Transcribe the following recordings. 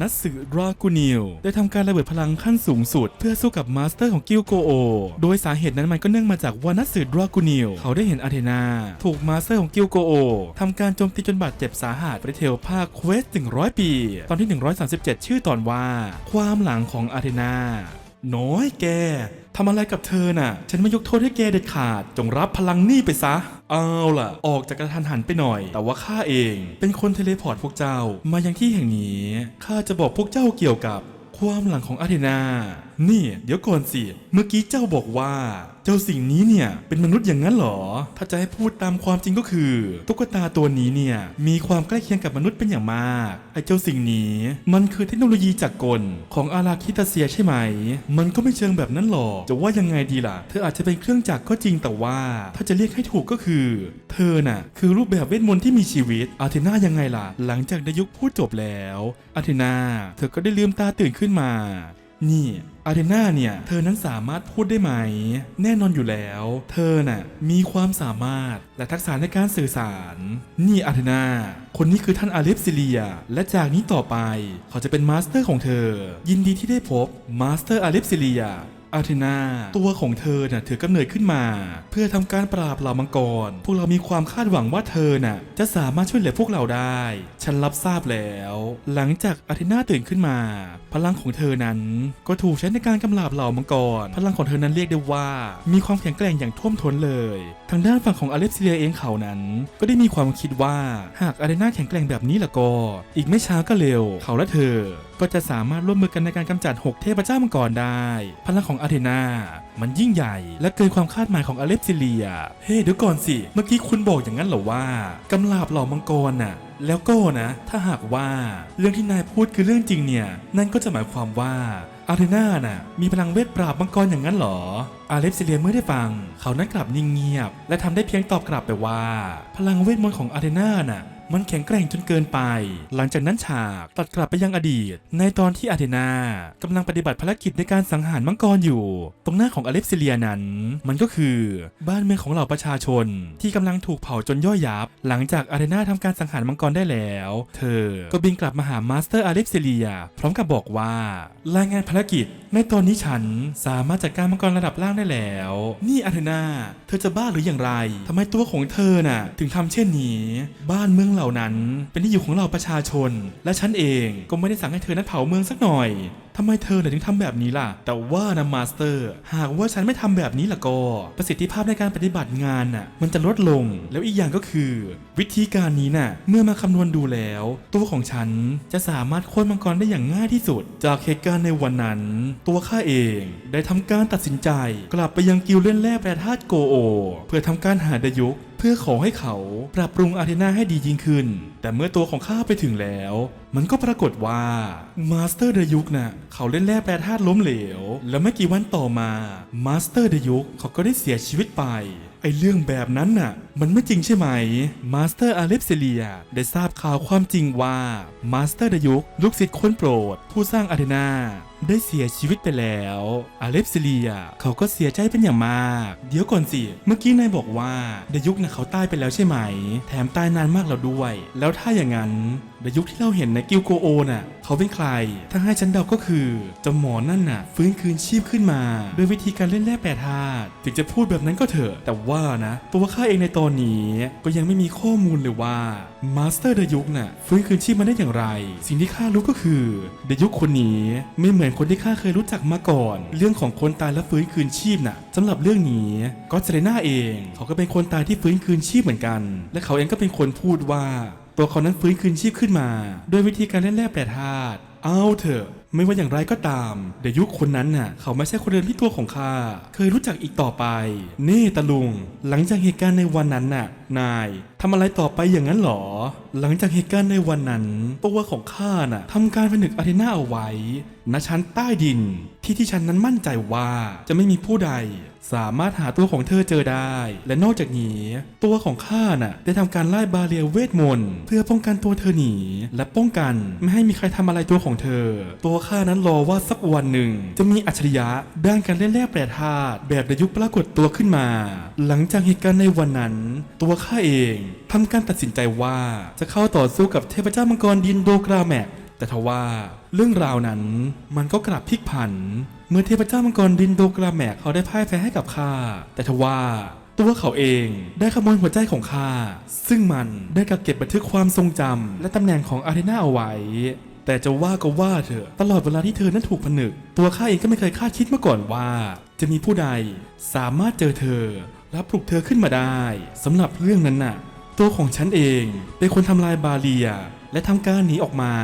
นัตสึดรากูนิลได้ทำการระเบิดพลังขั้นสูงสุด เพื่อสู้กับมาสเตอร์ของกิลโกโอ โดยสาเหตุนั้นมันก็เนื่องมาจากว่านัตสึดรากูนิลเขาได้เห็นอาเทนา ถูกมาสเตอร์ของกิลโกโอทำการโจมตีจนบาดเจ็บสาหัสไปเทลภาคเควส100 ปี ตอนที่ 137 ชื่อตอนว่า ความหลังของอาเทนา น้อยแกทำอะไรกับเธอน่ะ ฉันไม่ยกโทษให้แกเด็ดขาด จงรับพลังนี่ไปซะ เอาล่ะ ออกจากกระทันหันไปหน่อย แต่ว่าข้าเอง เป็นคนเทเลพอร์ตพวกเจ้า มายังที่แห่งนี้ ข้าจะบอกพวกเจ้าเกี่ยวกับความหลังของอาเทนานี่เดี๋ยวก่อนสิ เมื่อกี้เจ้าบอกว่า เจ้าสิ่งนี้เนี่ยเป็นมนุษย์อย่างนั้นเหรอ ถ้าจะให้พูดตามความจริงก็คือ ตุ๊กตาตัวนี้เนี่ยมีความใกล้เคียงกับมนุษย์เป็นอย่างมาก ไอ้เจ้าสิ่งนี้ มันคือเทคโนโลยีจากกลของอาราคิตาเซียใช่ไหม มันก็ไม่เชิงแบบนั้นหรอก จะว่ายังไงดีล่ะ เธออาจจะเป็นเครื่องจักรก็จริงแต่ว่า ถ้าจะเรียกให้ถูกก็คือ เธอน่ะคือรูปแบบเวทมนต์ที่มีชีวิต อาเทนายังไงล่ะ หลังจากดายุคพูดจบแล้ว อาเทนา เธอก็ได้ลืมตาตื่นขึ้นมา นี่อาเทนาเนี่ย เธอนั้นสามารถพูดได้ไหม แน่นอนอยู่แล้ว เธอน่ะมีความสามารถและทักษะในการสื่อสาร นี่อาเทนาคนนี้คือท่านอาเลฟซิเลีย และจากนี้ต่อไปเขาจะเป็นมาสเตอร์ของเธอ ยินดีที่ได้พบมาสเตอร์อาเลฟซิเลีย อาเทนา ตัวของเธอน่ะถือกำเนิดขึ้นมา เพื่อทำการปราบเหล่ามังกร พวกเรามีความคาดหวังว่าเธอน่ะจะสามารถช่วยเหลือพวกเราได้ ฉันรับทราบแล้ว หลังจากอาเทนาตื่นขึ้นมา พลังของเธอนั้น ก็ถูกใช้ในการกำราบเหล่ามังกร พลังของเธอนั้นเรียกได้ว่า มีความแข็งแกร่งอย่างท่วมท้นเลย ทางด้านฝั่งของอเล็กซิเลียเองเขานั้น ก็ได้มีความคิดว่าหากอาเทนาแข็งแกร่งแบบนี้ละก็ อีกไม่ช้าก็เร็ว เขาและเธอ ก็จะสามารถร่วมมือกันในการกำจัด 6 เทพเจ้ามังกรได้ พลังของอาเทนามันยิ่งใหญ่ และเกินความคาดหมายของอเล็กซิเลีย เฮ้เดี๋ยวก่อนสิ เมื่อกี้คุณบอกอย่างนั้นเหรอว่ากำลาบเหล่ามังกรน่ะแล้วก็นะ ถ้าหากว่าเรื่องที่นายพูดคือเรื่องจริงเนี่ย นั่นก็จะหมายความว่าอาเทนาน่ะมีพลังเวทปราบมังกรอย่างนั้นเหรอ อาเลฟซิเลียเมื่อได้ฟัง เขานั้นกลับนิ่งเงียบ และทำได้เพียงตอบกลับไปว่า พลังเวทมนต์ของอาเทนาน่ะ มันแข็งแกร่งจนเกินไป หลังจากนั้นฉากตัดกลับไปยังอดีต ในตอนที่อาเทนากำลังปฏิบัติภารกิจในการสังหารมังกรอยู่ ตรงหน้าของอเล็กซิเลียนั้น มันก็คือบ้านเมืองของเหล่าประชาชน ที่กำลังถูกเผาจนย่อยยับ หลังจากอาเทนาทำการสังหารมังกรได้แล้ว เธอก็บินกลับมาหามาสเตอร์อเล็กซิเลีย พร้อมกับบอกว่ารายงานภารกิจ ในตอนนี้ฉันสามารถจัดการมังกรระดับล่างได้แล้ว นี่อาเทนาเธอจะบ้าหรืออย่างไรทำไมตัวของเธอน่ะ ถึงทำเช่นนี้ บ้านเมืองเหล่านั้นเป็นที่อยู่ของเราประชาชน และฉันเองก็ไม่ได้สั่งให้เธอนั้นเผาเมืองสักหน่อยทำไมเธอถึงทำแบบนี้ล่ะ แต่ว่านะมาสเตอร์ หากว่าฉันไม่ทำแบบนี้ล่ะก็ ประสิทธิภาพในการปฏิบัติงานน่ะ มันจะลดลง แล้วอีกอย่างก็คือ วิธีการนี้น่ะ เมื่อมาคำนวณดูแล้ว ตัวของฉันจะสามารถโค่นมังกรได้อย่างง่ายที่สุด จากเหตุการณ์ในวันนั้น ตัวข้าเองได้ทำการตัดสินใจ กลับไปยังกิลเล่นแร่แปรธาตุโกโอ เพื่อทำการหาดยุก พื่อขอให้เขาปรับปรุงอาเทนาให้ดียิ่งขึ้น แต่เมื่อตัวของข้าไปถึงแล้ว มันก็ปรากฏว่ามาสเตอร์เดยุกน่ะเขาเล่นแร่แปรธาตุล้มเหลว แล้วไม่กี่วันต่อมามาสเตอร์เดยุกเขาก็ได้เสียชีวิตไปไอเรื่องแบบนั้นน่ะ มันไม่จริงใช่ไหม มาสเตอร์อาเลฟเซเลีย ได้ทราบข่าวความจริงว่า มาสเตอร์ดยุกลูกศิษย์คนโปรด ผู้สร้างอาเทนา ได้เสียชีวิตไปแล้ว อาเลฟซิเลีย เขาก็เสียใจเป็นอย่างมาก เดี๋ยวก่อนสิ เมื่อกี้นายบอกว่าเดยุคนะเขาตายไปแล้วใช่ไหม แถมตายนานมากแล้วด้วย แล้วถ้าอย่างนั้นเดยุคที่เราเห็นในกิลโกโอน่ะ เขาเป็นใคร ถ้าให้ฉันเดาก็คือเจ้าหมอนั่นน่ะ ฟื้นคืนชีพขึ้นมาด้วยวิธีการเล่นแร่แปรธาตุถึงจะพูดแบบนั้นก็เถอะ แต่ว่านะ ตัวข้าเองในตอนนี้ก็ยังไม่มีข้อมูลเลยว่า มาสเตอร์เดยุคน่ะฟื้นคืนชีพมาได้อย่างไร สิ่งที่ข้ารู้ก็คือเดยุคคนนี้ไม่เหมือนคนที่ข้าเคยรู้จักมาก่อน เรื่องของคนตายและฟื้นคืนชีพน่ะสำหรับเรื่องนี้ก็เซเลน่าเอง เขาก็เป็นคนตายที่ฟื้นคืนชีพเหมือนกัน และเขาเองก็เป็นคนพูดว่า ตัวเขานั้นฟื้นคืนชีพขึ้นมา ด้วยวิธีการเล่นแร่แปรธาตุเอาเถอะไม่ว่าอย่างไรก็ตามเดยุคคนนั้นน่ะ เขาไม่ใช่คนเดิมที่ตัวของข้าเคยรู้จักอีกต่อไป เน่ตะลุง หลังจากเหตุการณ์ในวันนั้นน่ะ นายทำอะไรต่อไปอย่างนั้นหรอ หลังจากเหตุการณ์ในวันนั้น ตัวของข้าน่ะทำการผนึกอาเทนาเอาไว้ณชั้นใต้ดิน ที่ที่ฉันนั้นมั่นใจว่าจะไม่มีผู้ใด สามารถหาตัวของเธอเจอได้ และนอกจากนี้ ตัวของข้าน่ะได้ทำการไล่บาเรียเวทมนต์เพื่อป้องกันตัวเธอหนี และป้องกันไม่ให้มีใครทำอะไรตัวของเธอ ตัวข้านั้นรอว่าสักวันหนึ่ง จะมีอัจฉริยะด้านการเล่นแร่แปรธาตุแบบในยุคปรากฏตัวขึ้นมา หลังจากเหตุการณ์ในวันนั้น ตัวข้าเองทำการตัดสินใจว่าจะเข้าต่อสู้กับเทพเจ้ามังกรดินโดกราแมกแต่ทว่าเรื่องราวนั้นมันก็กลับพลิกผัน เมื่อเทพเจ้ามังกรดินโดกราแมกเขาได้พ่ายแพ้ให้กับข้าแต่ทว่าตัวเขาเองได้ขโมยหัวใจของข้าซึ่งมันได้กักเก็บบันทึกความทรงจำและตำแหน่งของอารีนาเอาไว้แต่จะว่าก็ว่าเถอะตลอดเวลาที่เธอนั้นถูกผนึก ตัวข้าเองก็ไม่เคยคาดคิดมาก่อนว่า จะมีผู้ใดสามารถเจอเธอ และปลุกเธอขึ้นมาได้สำหรับเรื่องนั้นน่ะ ตัวของฉันเองเป็นคนทำลายบาเลีย และทำการหนีออกมา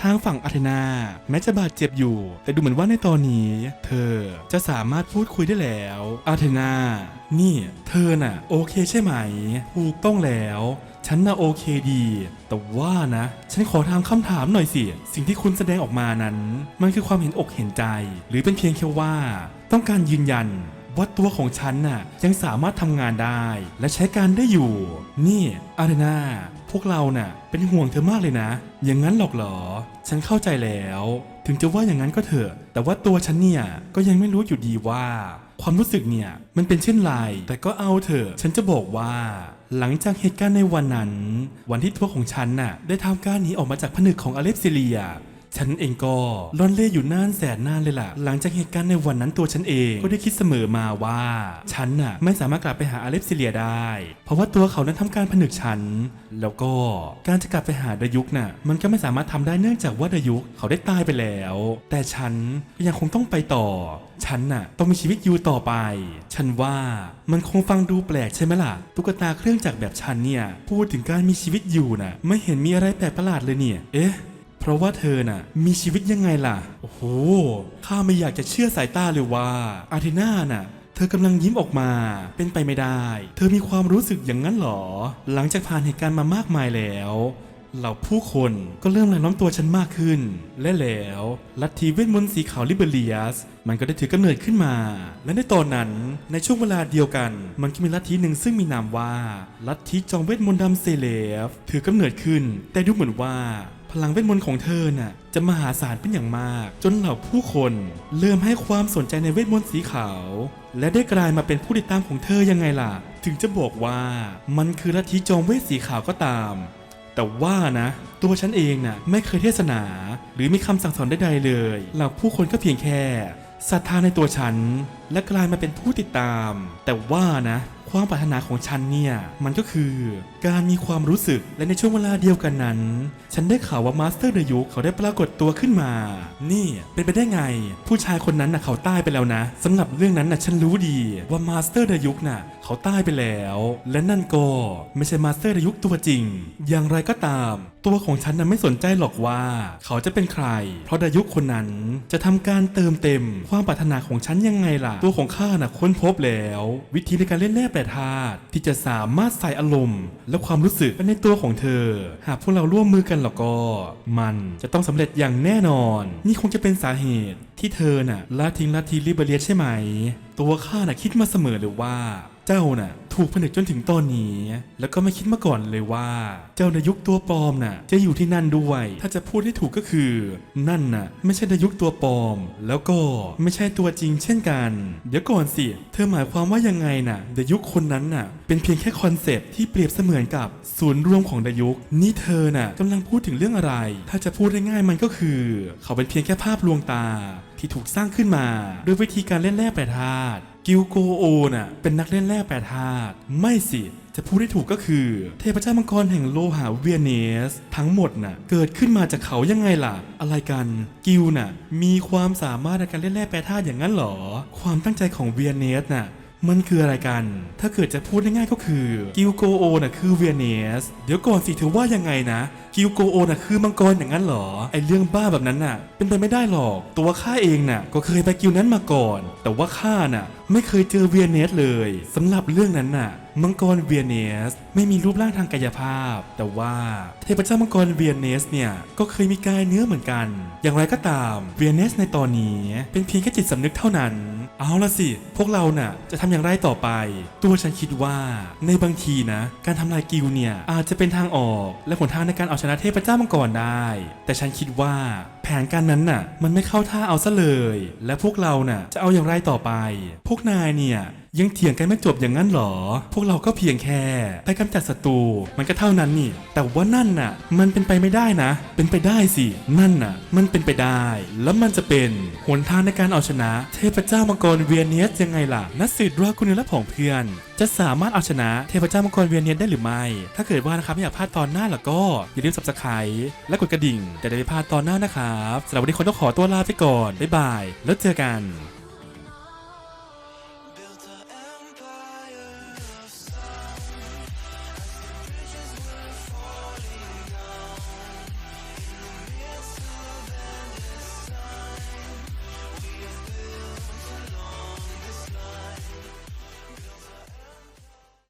ทางฝั่งอาเทนา แม้จะบาดเจ็บอยู่ แต่ดูเหมือนว่าในตอนนี้ เธอจะสามารถพูดคุยได้แล้ว อาเทนา นี่ เธอน่ะ โอเคใช่ไหมถูกต้องแล้วฉันน่ะโอเคดี แต่ว่านะ ฉันขอถามคำถามหน่อยสิ สิ่งที่คุณแสดงออกมานั้น มันคือความเห็นอกเห็นใจ หรือเป็นเพียงแค่ว่า ต้องการยืนยัน ว่าตัวของฉันน่ะยังสามารถทำงานได้และใช้การได้อยู่ นี่อารีนาพวกเราน่ะเป็นห่วงเธอมากเลยนะ อย่างนั้นหรอกเหรอ ฉันเข้าใจแล้ว ถึงจะว่าอย่างนั้นก็เถอะ แต่ว่าตัวฉันเนี่ยก็ยังไม่รู้อยู่ดีว่า ความรู้สึกเนี่ยมันเป็นเช่นไร แต่ก็เอาเถอะฉันจะบอกว่า หลังจากเหตุการณ์ในวันนั้น วันที่ตัวของฉันน่ะได้ทำการหนีออกมาจากผนึกของอเล็กซิเลีย ฉันเองก็ล่อนเล่อยู่นานแสนนานเลยล่ะ หลังจากเหตุการณ์ในวันนั้นตัวฉันเองก็ได้คิดเสมอมาว่า ฉันน่ะไม่สามารถกลับไปหาอาเล็กซิเลียได้ เพราะว่าตัวเขานั้นทำการผนึกฉัน แล้วก็การจะกลับไปหาดายุกน่ะ มันก็ไม่สามารถทำได้เนื่องจากว่าดายุกเขาได้ตายไปแล้ว แต่ฉันก็ยังคงต้องไปต่อ ฉันน่ะต้องมีชีวิตอยู่ต่อไป ฉันว่ามันคงฟังดูแปลกใช่ไหมล่ะ ตุ๊กตาเครื่องจักรแบบฉันเนี่ยพูดถึงการมีชีวิตอยู่น่ะ ไม่เห็นมีอะไรแปลกประหลาดเลยเนี่ย เอ๊ะ เพราะว่าเธอน่ะมีชีวิตยังไงล่ะ โอ้โห ข้าไม่อยากจะเชื่อสายตาเลยว่าอาร์เทนาน่ะเธอกำลังยิ้มออกมา เป็นไปไม่ได้ เธอมีความรู้สึกอย่างนั้นเหรอ หลังจากผ่านเหตุการณ์มามากมายแล้ว เหล่าผู้คนก็เริ่มรายล้อมตัวฉันมากขึ้น และแล้วลัทธิเวทมนต์สีขาวลิเบเรียส มันก็ได้ถือกำเนิดขึ้นมา และในตอนนั้นในช่วงเวลาเดียวกัน มันก็มีลัทธิหนึ่งซึ่งมีนามว่า ลัทธิจอมเวทมนต์ดำเซเลฟถือกำเนิดขึ้น แต่ดูเหมือนว่า พลังเวทมนต์ของเธอน่ะจะมหาศาลเป็นอย่างมาก จนเหล่าผู้คนเริ่มให้ความสนใจในเวทมนต์สีขาว และได้กลายมาเป็นผู้ติดตามของเธอยังไงล่ะ ถึงจะบอกว่ามันคือลัทธิจอมเวทสีขาวก็ตาม แต่ว่านะ ตัวฉันเองน่ะไม่เคยเทศนา หรือมีคำสั่งสอนใดๆเลยเหล่าผู้คนก็เพียงแค่ศรัทธาในตัวฉัน และกลายมาเป็นผู้ติดตาม แต่ว่านะ ความปรารถนาของฉันเนี่ยมันก็คือ การมีความรู้สึกและในช่วงเวลาเดียวกันนั้น ฉันได้ข่าวว่ามาสเตอร์เดยุเขาได้ปรากฏตัวขึ้นมา นี่เป็นไปได้ไง ผู้ชายคนนั้นน่ะเขาตายไปแล้วนะสำหรับเรื่องนั้นน่ะฉันรู้ดีว่ามาสเตอร์เดยุกน่ะเขาตายไปแล้ว และนั่นก็ไม่ใช่มาสเตอร์เดยุกตัวจริง อย่างไรก็ตาม ตัวของฉันน่ะไม่สนใจหรอกว่า เขาจะเป็นใคร เพราะดายุคคนนั้นจะทำการเติมเต็ม ความปรารถนาของฉันยังไงล่ะ ตัวของข้าน่ะค้นพบแล้ว วิธีในการเล่นแร่แปรธาตุที่จะสามารถใส่อารมณ์ และความรู้สึกไปในตัวของเธอ หากพวกเราร่วมมือกันแล้วก็ มันจะต้องสำเร็จอย่างแน่นอน นี่คงจะเป็นสาเหตุที่เธอน่ะละทิ้งลัทธิลิเบเรียใช่ไหม ตัวข้าน่ะคิดมาเสมอเลยว่า เจ้าน่ะ ถูกผนึกจนถึงตอนนี้ แล้วก็ไม่คิดมาก่อนเลยว่า เจ้าดายุคตัวปลอมน่ะจะอยู่ที่นั่นด้วย ถ้าจะพูดให้ถูกก็คือ นั่นน่ะ ไม่ใช่ดายุคตัวปลอม แล้วก็ไม่ใช่ตัวจริงเช่นกัน เดี๋ยวก่อนสิ เธอหมายความว่ายังไงน่ะดายุคคนนั้นน่ะ เป็นเพียงแค่คอนเซปต์ที่เปรียบเสมือนกับศูนย์รวมของดายุคนี่เธอน่ะกำลังพูดถึงเรื่องอะไร ถ้าจะพูดได้ง่ายๆมันก็คือ เขาเป็นเพียงแค่ภาพลวงตา ที่ถูกสร้างขึ้นมาด้วยวิธีการเล่นแร่แปรธาตุ กิลโกโอน่ะเป็นนักเล่นแร่แปรธาตุไม่สิจะพูดได้ถูกก็คือ เทพเจ้ามังกรแห่งโลหะเวียเนส ทั้งหมดน่ะเกิดขึ้นมาจากเขายังไงล่ะ อะไรกันกิลน่ะมีความสามารถในการเล่นแร่แปรธาตุอย่างนั้นหรอ ความตั้งใจของเวียเนสน่ะมันคืออะไรกัน ถ้าเกิดจะพูดง่ายๆก็คือ กิลโกโอน่ะคือเวียเนส เดี๋ยวก่อนสิเธอว่ายังไงนะ กิลโกโอน่ะคือมังกรอย่างนั้นหรอ ไอเรื่องบ้าแบบนั้นน่ะ เป็นไปไม่ได้หรอก ตัวข้าเองน่ะ ก็เคยไปกิลนั้นมาก่อน แต่ว่าข้าน่ะไม่เคยเจอเวียเนสเลยสำหรับเรื่องนั้นน่ะ มังกรเวียเนสไม่มีรูปร่างทางกายภาพ แต่ว่าเทพเจ้ามังกรเวียเนสเนี่ยก็เคยมีกายเนื้อเหมือนกัน อย่างไรก็ตามเวียเนสในตอนนี้เป็นเพียงแค่จิตสำนึกเท่านั้น เอาละสิ พวกเราน่ะจะทำอย่างไรต่อไป ตัวฉันคิดว่าในบางทีนะ การทำลายกิลเนี่ยอาจจะเป็นทางออกและหนทางในการเอาชนะเทพเจ้ามังกรได้ แต่ฉันคิดว่าแผนการนั้นน่ะ มันไม่เข้าท่าเอาซะเลย และพวกเราน่ะจะเอาอย่างไรต่อไป พวกนายเนี่ยยังเถียงกันไม่จบอย่างนั้นหรอ พวกเราก็เพียงแค่ ไปกำจัดศัตรูมันก็เท่านั้นนี่ แต่ว่านั่นน่ะ มันเป็นไปไม่ได้นะ เป็นไปได้สิ นั่นน่ะ มันเป็นไปได้ แล้วมันจะเป็นหนทางในการเอาชนะ เทพเจ้ามังกรเวียเนียสยังไงล่ะ นักสืบดรากูเนลและผองเพื่อน จะสามารถเอาชนะเทพเจ้ามังกรเวียเนียสได้หรือไม่ ถ้าเกิดว่านะครับไม่อยากพลาดตอนหน้าแล้วก็อย่าลืม subscribe และกดกระดิ่งจะได้ไม่พลาดตอนหน้านะครับสำหรับวันนี้คนต้องขอตัวลาไปก่อนบ๊ายบาย แล้วเจอกัน